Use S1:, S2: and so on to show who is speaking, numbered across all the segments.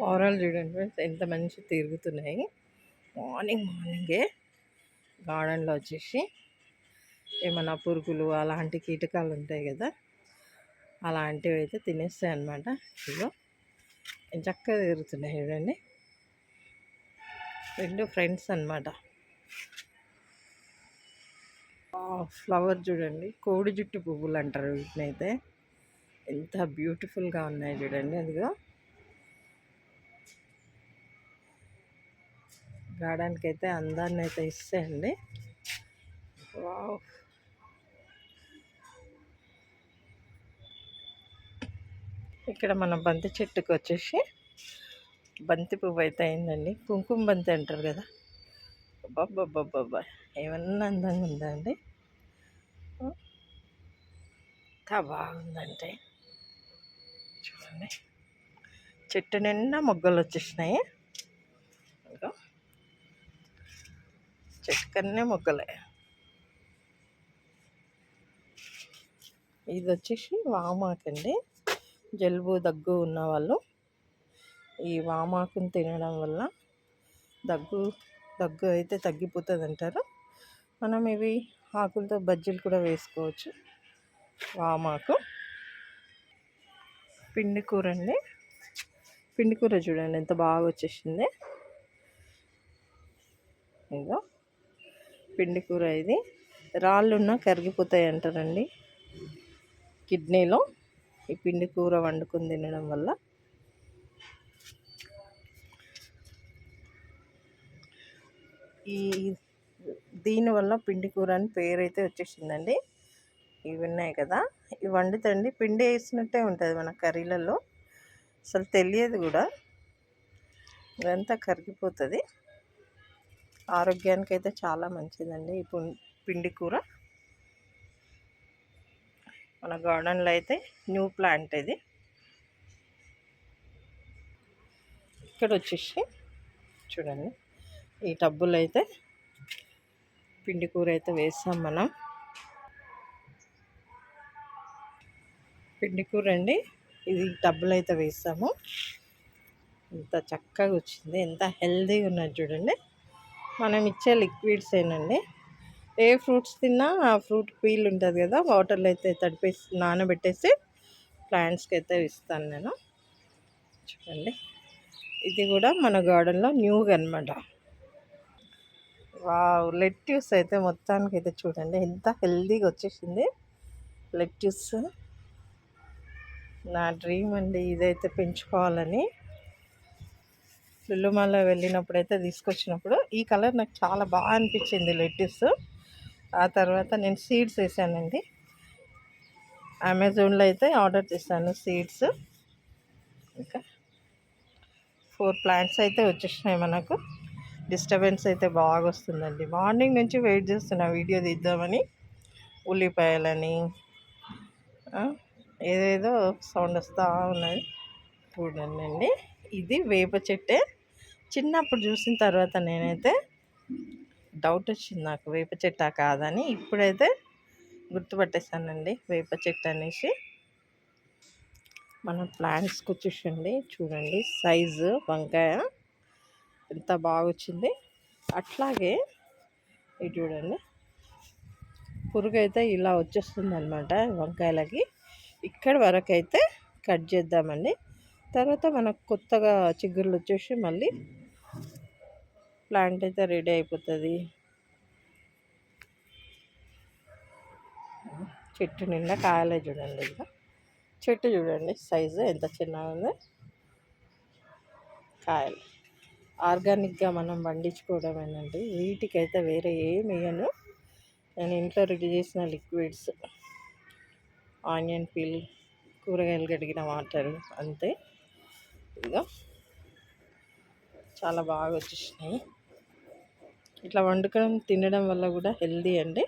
S1: పావురాలు చూడండి ఫ్రెండ్స్ ఎంత మంచి తిరుగుతున్నాయి. మార్నింగ్ మార్నింగే గార్డెన్లో వచ్చేసి ఏమైనా పురుగులు అలాంటి కీటకాలు ఉంటాయి కదా అలాంటివి అయితే తినేస్తాయి అన్నమాట. ఇదిగో చక్కగా తిరుగుతున్నాయి చూడండి. రెండు ఫ్రెండ్స్ అనమాట ఫ్లవర్ చూడండి కోడి జుట్టు పువ్వులు అంటారు వీటిని అయితే ఎంత బ్యూటిఫుల్గా ఉన్నాయి చూడండి అదిగో. గార్డెన్కి అయితే అందాన్ని అయితే ఇస్తాయండి. వావ్. ఇక్కడ మన బంతి చెట్టుకు వచ్చేసి బంతి పువ్వు అయితే అయిందండి. కుంకుమ బంతి అంటారు కదా. బాబ్బా ఏమన్నా అందంగా ఉందా అండి? ఎంత బాగుందంటే. చూడండి. చెట్టు నిండా మొగ్గలు వచ్చేసినాయి. చెట్టు కన్నే మొగ్గలే ఇది వచ్చేసి వామాకండి. జలుబు దగ్గు ఉన్నవాళ్ళు ఈ వామాకును తినడం వల్ల దగ్గు దగ్గు అయితే తగ్గిపోతుంది అంటారు. మనం ఇవి ఆకులతో బజ్జీలు కూడా వేసుకోవచ్చు. వామాకు. పిండి కూర అండి పిండి కూర చూడండి ఎంత బాగా వచ్చేసింది. ఇంకా పిండి కూర ఇది. రాళ్ళున్నా కరిగిపోతాయి అంటారండి. కిడ్నీలో ఈ పిండి కూర వండుకొని తినడం వల్ల. ఈ దీనివల్ల పిండి కూర అని పేరు అయితే వచ్చేసిందండి. ఇవి ఉన్నాయి కదా. ఇవి వండుతండి. పిండి వేసినట్టే ఉంటుంది మన కర్రీలలో. అసలు తెలియదు కూడా. ఇదంతా కరిగిపోతుంది. ఆరోగ్యానికి అయితే చాలా మంచిదండి. ఈ పిండి కూర. మన గార్డెన్లో అయితే న్యూ ప్లాంట్ ఇది. ఇక్కడ వచ్చేసి చూడండి. ఈ టబ్బులు అయితే పిండి కూర అయితే వేస్తాం మనం. పిండి కూర అండి. ఇది టబ్బులు అయితే వేస్తాము ఎంత చక్కగా వచ్చింది. ఎంత హెల్తీగా ఉన్నది చూడండి. మనం ఇచ్చే లిక్విడ్స్ ఏనండి. ఏ ఫ్రూట్స్ తిన్నా ఆ ఫ్రూట్ పీల్ ఉంటుంది కదా వాటర్లో అయితే తడిపేసి నానబెట్టేసి ప్లాంట్స్కి అయితే ఇస్తాను నేను. చూడండి. ఇది కూడా మన గార్డెన్లో న్యూగా అనమాట వావ్! లెట్యూస్ అయితే మొత్తానికి అయితే చూడండి. ఎంత హెల్దీగా వచ్చేసింది. లెట్యూస్. నా డ్రీమ్ అండి ఇదైతే పెంచుకోవాలని. లుల్లుమాల వెళ్ళినప్పుడు అయితే తీసుకొచ్చినప్పుడు ఈ కలర్ నాకు చాలా బాగా అనిపించింది లెట్యూస్ ఆ తర్వాత నేను సీడ్స్ వేసానండి. అమెజాన్లో అయితే ఆర్డర్ చేశాను సీడ్స్. ఇంకా ఫోర్ ప్లాంట్స్ అయితే వచ్చేసినాయి మనకు. డిస్టర్బెన్స్ అయితే బాగా వస్తుందండి. మార్నింగ్ నుంచి వెయిట్ చేస్తున్నా వీడియో తీద్దామని. ఉల్లిపాయలని ఏదేదో సౌండ్ వస్తూ ఉన్నది చూడండి. ఇది వేప చెట్టే. చిన్నప్పుడు చూసిన తర్వాత నేనైతే డౌట్ వచ్చింది నాకు వేప చెట్టా కాదని. ఇప్పుడైతే గుర్తుపట్టేశానండి వేప చెట్టు అనేసి. మన ప్లాంట్స్కి వచ్చేసండి చూడండి. సైజు వంకాయ ఎంత బాగా వచ్చింది అట్లాగే ఇది చూడండి. పురుగు అయితే ఇలా వచ్చేస్తుంది అనమాట వంకాయలకి. ఇక్కడ వరకు అయితే కట్ చేద్దామండి. తర్వాత మనకు కొత్తగా చిగురులు వచ్చేసి మళ్ళీ ప్లాంట్ అయితే రెడీ అయిపోతుంది. చెట్టు నిండా కాయలే చూడండి ఇంకా. చెట్టు చూడండి సైజు ఎంత చిన్నగా ఉంది. కాయలు. ఆర్గానిక్గా మనం పండించుకోవడమేనండి వీటికైతే వేరే ఏమి వేయను నేను ఇంట్లో రెడీ చేసిన లిక్విడ్స్ ఆనియన్ పీల్ కూరగాయలు కడిగిన వాటర్ అంతే. ఇంకా చాలా బాగా వచ్చేసినాయి. ఇట్లా వండుకొని తినడం వల్ల కూడా హెల్దీ అండి.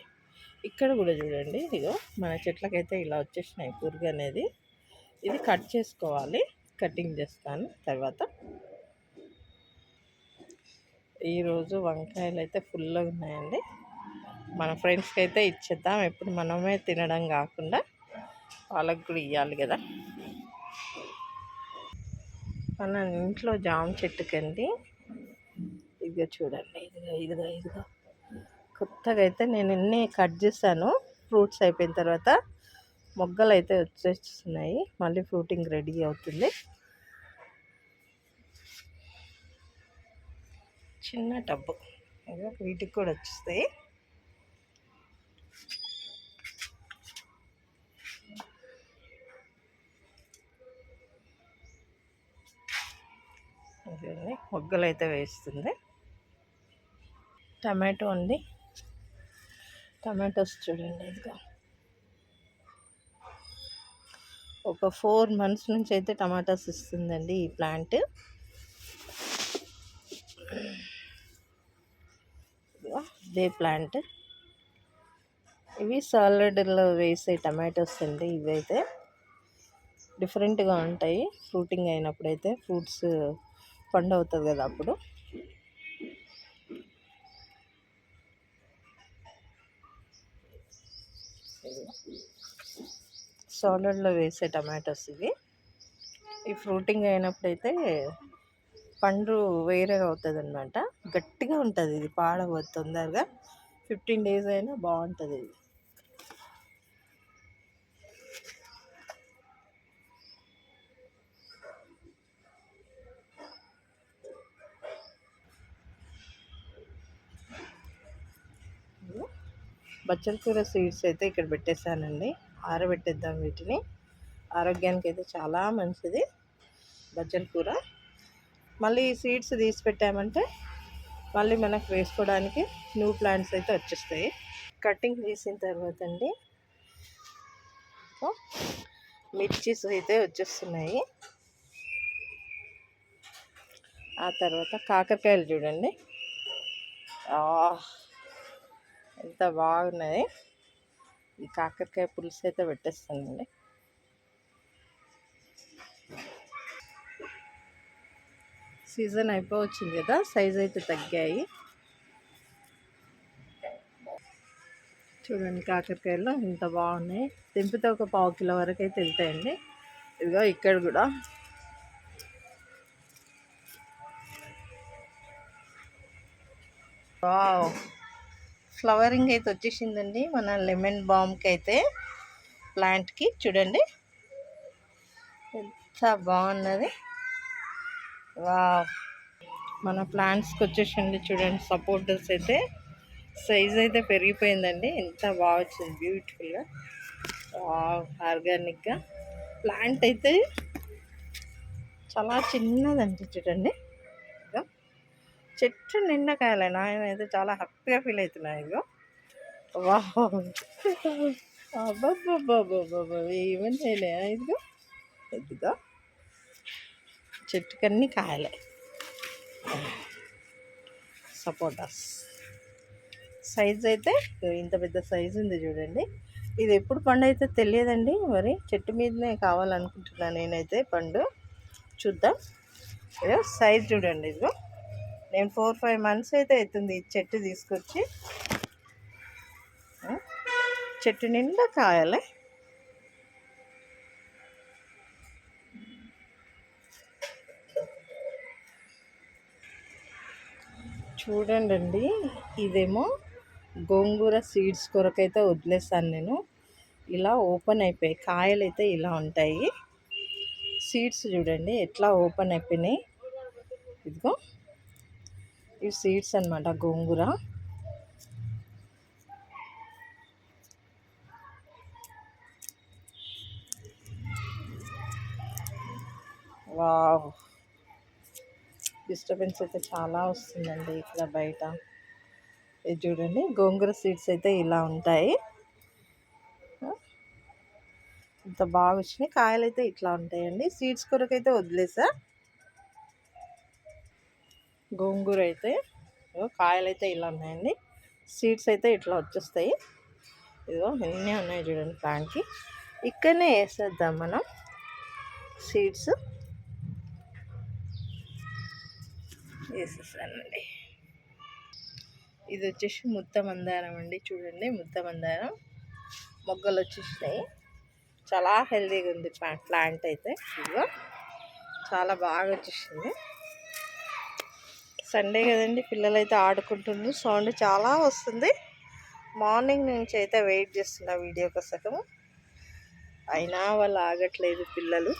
S1: ఇక్కడ కూడా చూడండి ఇదిగో మన చెట్లకైతే ఇలా వచ్చేసినాయి పురుగు అనేది. ఇది కట్ చేసుకోవాలి కటింగ్ చేస్తాను తర్వాత. ఈరోజు వంకాయలు అయితే ఫుల్గా ఉన్నాయండి. మన ఫ్రెండ్స్కి అయితే ఇచ్చేద్దాం ఎప్పుడు మనమే తినడం కాకుండా వాళ్ళకు కూడా ఇవ్వాలి కదా. మన ఇంట్లో జామ చెట్టుకండి. ఇదిగో చూడండి. ఇదిగో ఇదిగో కొత్తగా అయితే నేను ఎన్ని కట్ చేశాను. ఫ్రూట్స్ అయిపోయిన తర్వాత మొగ్గలు అయితే వచ్చేస్తున్నాయి. మళ్ళీ ఫ్రూటింగ్ రెడీ అవుతుంది. చిన్న టబ్బు. వీటికి కూడా వచ్చేస్తాయి. మొగ్గలు అయితే వేస్తుంది. టమాటో అండి టమాటోస్ చూడండి ఇదిగా. ఒక ఫోర్ మంత్స్ నుంచి అయితే టమాటాస్ ఇస్తుందండి ఈ ప్లాంట్. ఇదే ప్లాంట్. ఇవి సాలడ్లో వేసే టమాటోస్ అండి ఇవైతే. డిఫరెంట్గా ఉంటాయి ఫ్రూటింగ్ అయినప్పుడైతే ఫ్రూట్స్ పండు అవుతుంది కదా అప్పుడు. సాలడ్లో వేసే టమాటోస్ ఇవి. ఈ ఫ్రూటింగ్ అయినప్పుడైతే పండు వేరేగా అవుతుంది అనమాట గట్టిగా ఉంటుంది ఇది పాడవద్దు తొందరగా. ఫిఫ్టీన్ డేస్ అయినా బాగుంటుంది ఇది. బచ్చల కూర సీడ్స్ అయితే ఇక్కడ పెట్టేశానండి. ఆరబెట్టేద్దాం వీటిని. ఆరోగ్యానికి అయితే చాలా మంచిది బచ్చల కూర. మళ్ళీ ఈ సీడ్స్ తీసి పెట్టామంటే మళ్ళీ మనకు వేసుకోవడానికి న్యూ ప్లాంట్స్ అయితే వచ్చేస్తాయి. కటింగ్ చేసిన తర్వాత అండి. మిర్చీస్ అయితే వచ్చేస్తున్నాయి. ఆ తర్వాత కాకరకాయలు చూడండి. ఎంత బాగున్నది. ఈ కాకరకాయ పులుసు అయితే పెట్టేస్తుందండి సీజన్ అయిపోవచ్చింది కదా సైజ్ అయితే తగ్గాయి. చూడండి కాకరకాయలు ఇంత బాగున్నాయి. తెంపితే ఒక పావు కిలో వరకు అయితే వెళ్తాయండి. ఇదిగో ఇక్కడ కూడా. వావ్! ఫ్లవరింగ్ అయితే వచ్చేసిందండి. మన లెమన్ బామ్కి అయితే ప్లాంట్కి చూడండి. ఎంత బాగున్నది. వా మన ప్లాంట్స్కి వచ్చేసింది చూడండి. సపోర్టర్స్ అయితే సైజ్ అయితే పెరిగిపోయిందండి. ఎంత బాగా వచ్చింది. బ్యూటిఫుల్గా. ఆర్గానిక్గా. ప్లాంట్ అయితే చాలా చిన్నదండి చూడండి. చెట్టు నిండా కాయలే నాయన అయితే చాలా హ్యాపీగా ఫీల్ అవుతున్నాయి ఇగో వాహ్ అబ్బాబ్బాబ్బాబ్బా ఏమని ఇదిగో. ఇదిగో. చెట్టుకన్నీ కాయలే. సపోటాస్. సైజ్ అయితే ఇంత పెద్ద సైజు ఉంది చూడండి. ఇది ఎప్పుడు పండు అయితే తెలియదండి. మరి చెట్టు మీదనే కావాలనుకుంటున్నాను నేనైతే పండు. చూద్దాం. సైజ్ చూడండి ఇదిగో. నేను ఫోర్ ఫైవ్ మంత్స్ అయితే అవుతుంది ఈ చెట్టు తీసుకొచ్చి. చెట్టు నిండా కాయాలి. చూడండి అండి ఇదేమో గోంగూర సీడ్స్ కొరకైతే వదిలేసాను నేను. ఇలా ఓపెన్ అయిపోయాయి కాయలు అయితే ఇలా ఉంటాయి. సీడ్స్ చూడండి ఎట్లా ఓపెన్ అయిపోయినాయి. ఇదిగో. ఇవి సీడ్స్ అనమాట గోంగూర. వావ్. డిస్టర్బెన్స్ అయితే చాలా వస్తుందండి ఇక్కడ బయట. ఇది చూడండి గోంగూర సీడ్స్ అయితే ఇలా ఉంటాయి. ఇంత బాగా వచ్చినాయి. కాయలు అయితే ఇట్లా ఉంటాయండి. సీడ్స్ కొరకు అయితే వదిలేసా? గోంగూర అయితే కాయలు అయితే ఇలా ఉన్నాయండి. సీడ్స్ అయితే ఇట్లా వచ్చేస్తాయి. ఇదిగో ఎన్ని ఉన్నాయి చూడండి ప్లాంట్కి ఇక్కడనే వేసేద్దాం మనం సీడ్స్ వేసేసానండి. ఇది వచ్చేసి ముద్ద మందారం అండి. చూడండి ముద్ద మందారం. మొగ్గలు వచ్చేసినాయి. చాలా హెల్తీగా ఉంది ప్లాంట్ అయితే. ఇదిగో చాలా బాగా వచ్చేసింది. సండే కదండి పిల్లలు అయితే ఆడుకుంటున్నారు. సౌండ్ చాలా వస్తుంది. మార్నింగ్ నుంచి అయితే వెయిట్ చేస్తున్నా వీడియో కోసము అయినా వాళ్ళు ఆగట్లేదు పిల్లలు.